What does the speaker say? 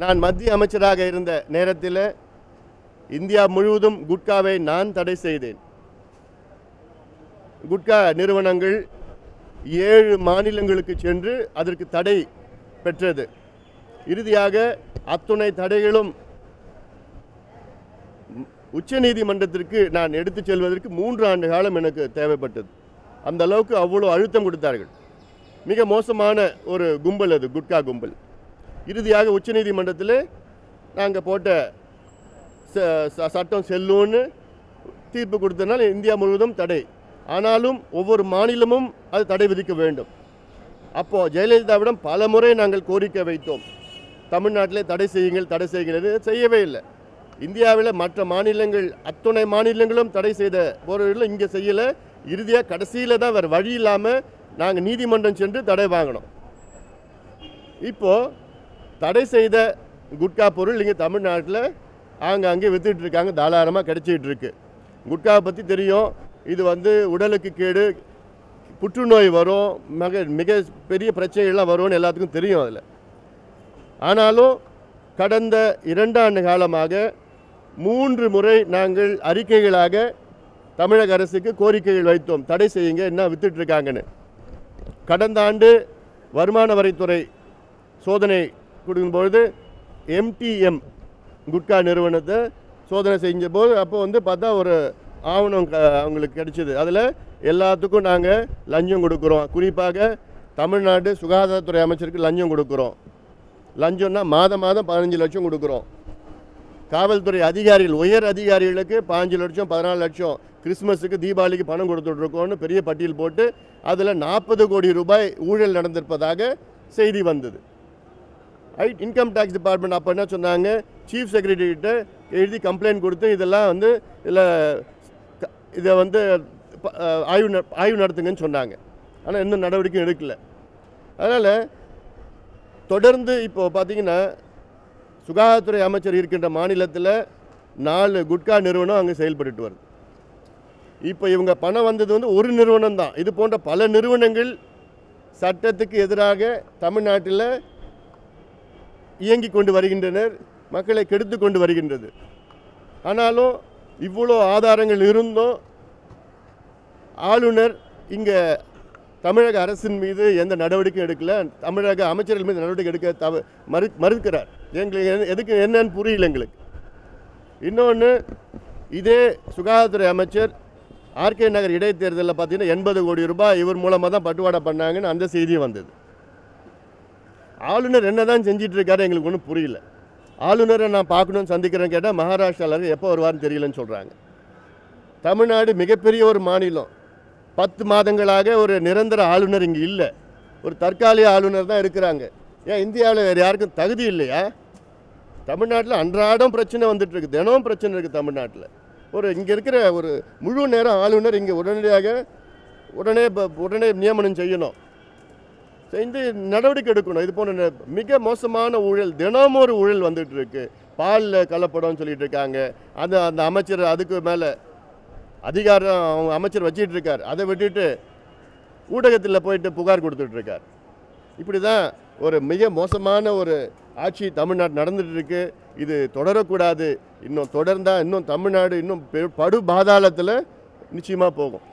நான் மத்திய அமைச்சராக இருந்த நேரத்தில் இந்தியா முழுவதும் குட்காவை நான் தடை செய்தேன். குட்கா நிறுவனங்கள் ஏழு மாநிலங்களுக்கு சென்று அதற்கு தடை பெற்றது. இறுதியாக அத்துணை தடைகளும் உச்சநீதிமன்றத்திற்கு நான் எடுத்துச் செல்வதற்கு மூன்று ஆண்டு காலம் எனக்கு தேவைப்பட்டது. அந்த அளவுக்கு அவ்வளோ அழுத்தம் கொடுத்தார்கள். மிக மோசமான ஒரு கும்பல் அது குட்கா கும்பல். இறுதியாக உச்சநீதிமன்றத்தில் நாங்கள் போட்ட ச- ச- சட்டம் செல்லும்னு தீர்ப்பு கொடுத்தனால் இந்தியா முழுவதும் தடை. ஆனாலும் ஒவ்வொரு மாநிலமும் அது தடை விதிக்க வேண்டும். அப்போது ஜெயலலிதாவிடம் பல முறை நாங்கள் கோரிக்கை வைத்தோம். தமிழ்நாட்டிலே தடை செய்யுங்கள் தடை செய்யுங்கள் செய்யவே இல்லை. இந்தியாவில் மற்ற மாநிலங்கள் அத்துணை மாநிலங்களும் தடை செய்த பொருள் இங்கே செய்யலை. இறுதியாக கடைசியில் தான் வேறு வழி இல்லாமல் நாங்கள் நீதிமன்றம் சென்று தடை வாங்கினோம். இப்போது தடை செய்த குட்கா பொருள் இங்கே தமிழ்நாட்டில் ஆங்காங்கே விற்றுட்ருக்காங்க தாராளமாக கிடச்சிக்கிட்டு இருக்கு குட்காவை பற்றி தெரியும். இது வந்து உடலுக்கு கேடு புற்றுநோய் வரும் மிக மிக பெரிய பிரச்சனைகள்லாம் வரும்னு எல்லாத்துக்கும் தெரியும் அதில். ஆனாலும் கடந்த இரண்டாண்டு காலமாக மூன்று முறை நாங்கள் அறிக்கைகளாக தமிழக அரசுக்கு கோரிக்கைகள் வைத்தோம். தடை செய்யுங்க என்ன வித்துட்டு இருக்காங்கன்னு கடந்த ஆண்டு வருமான வரித்துறை சோதனை கொடுக்கும்பொழுது எம்டிஎம் குட்கா நிறுவனத்தை சோதனை செஞ்சபோது அப்போ வந்து பார்த்தா ஒரு ஆவணம் க- அவங்களுக்கு கிடைச்சிது. அதில் எல்லாத்துக்கும் நாங்கள் லஞ்சம் கொடுக்குறோம். குறிப்பாக தமிழ்நாடு சுகாதாரத்துறை அமைச்சருக்கு லஞ்சம் கொடுக்குறோம். லஞ்சம்னா மாதம் மாதம் பதினஞ்சு லட்சம் கொடுக்குறோம். காவல்துறை அதிகாரிகள் உயர் அதிகாரிகளுக்கு பாஞ்சு லட்சம் பதினாலு லட்சம் கிறிஸ்மஸுக்கு தீபாவளிக்கு பணம் கொடுத்துட்ருக்கோன்னு பெரிய பட்டியல் போட்டு அதில் நாற்பது கோடி ரூபாய் ஊழல் நடந்திருப்பதாக செய்தி வந்தது. ரைட் இன்கம் டேக்ஸ் டிபார்ட்மெண்ட் அப்போ என்ன சொன்னாங்க? சீஃப் செக்ரட்டரிகிட்ட எழுதி கம்ப்ளைண்ட் கொடுத்து இதெல்லாம் வந்து இதில் இதை வந்து ப- ஆய்வு ந- ஆய்வு நடத்துங்கன்னு சொன்னாங்க. ஆனால் எந்த நடவடிக்கையும் எடுக்கல. அதனால் தொடர்ந்து இப்போது பார்த்தீங்கன்னா சுகாதாரத்துறை அமைச்சர் இருக்கின்ற மாநிலத்தில் நாலு குட்கா நிறுவனம் அங்கே செயல்பட்டு வருது. இப்போ இவங்க பணம் வந்தது வந்து ஒரு நிறுவனம் தான் இது போன்ற பல நிறுவனங்கள் சட்டத்துக்கு எதிராக தமிழ்நாட்டில் இயங்கி கொண்டு வருகின்றனர் மக்களை கெடுத்து கொண்டு வருகின்றது. ஆனாலும் இவ்வளோ ஆதாரங்கள் இருந்தும் ஆளுநர் இங்கே தமிழக அரசின் மீது எந்த நடவடிக்கையும் எடுக்கல. தமிழக அமைச்சர்கள் மீது நடவடிக்கை எடுக்க தவ மறு மறுக்கிறார். எங்களுக்கு எதுக்கு என்னன்னு புரியல எங்களுக்கு. இன்னொன்று இதே சுகாதாரத்துறை அமைச்சர் ஆர்கே நகர் இடைத்தேர்தலில் பார்த்தீங்கன்னா எண்பது கோடி ரூபாய் இவர் மூலமாக தான் பட்டுவாடா பண்ணாங்கன்னு அந்த செய்தியும் வந்தது. ஆளுநர் என்ன தான் செஞ்சிட்டு இருக்காரு எங்களுக்கு ஒன்றும் புரியல. ஆளுநரை நான் பார்க்கணும்னு சந்திக்கிறேன்னு கேட்டால் மகாராஷ்டிராவில் எப்போ வருவார்னு தெரியலன்னு சொல்கிறாங்க தமிழ்நாடு மிகப்பெரிய ஒரு மாநிலம். பத்து மாதங்களாக ஒரு நிரந்தர ஆளுநர் இங்கே இல்லை. ஒரு தற்காலிக ஆளுநர் தான் இருக்கிறாங்க. ஏன் இந்தியாவில் வேறு யாருக்கும் தகுதி இல்லையா? தமிழ்நாட்டில் அன்றாடம் பிரச்சனை வந்துட்டுருக்கு தினமும் பிரச்சனை இருக்குது தமிழ்நாட்டில். ஒரு இங்கே இருக்கிற ஒரு முழு நேரம் ஆளுநர் இங்கே உடனடியாக உடனே உடனே நியமனம் செய்யணும். செய்து நடவடிக்கை எடுக்கணும். இது போன்ற மிக மோசமான ஊழல் தினமும் ஒரு ஊழல் வந்துட்டு இருக்கு பாலில் கலப்படம்னு சொல்லிட்டு இருக்காங்க. அது அந்த அமைச்சர் அதுக்கு மேலே அதிகாரம் அவங்க அமைச்சர் வச்சிட்டு இருக்கார். அதை விட்டுட்டு ஊடகத்தில் போயிட்டு புகார் கொடுத்துட்டு இருக்கார். இப்படி தான் ஒரு மிக மோசமான ஒரு ஆட்சி தமிழ்நாடு நடந்துட்டு இருக்கு. இது தொடரக்கூடாது. இன்னும் தொடர்ந்தால் இன்னும் தமிழ்நாடு இன்னும் பெ- படு பாதாளத்தில் நிச்சயமாக போகும்.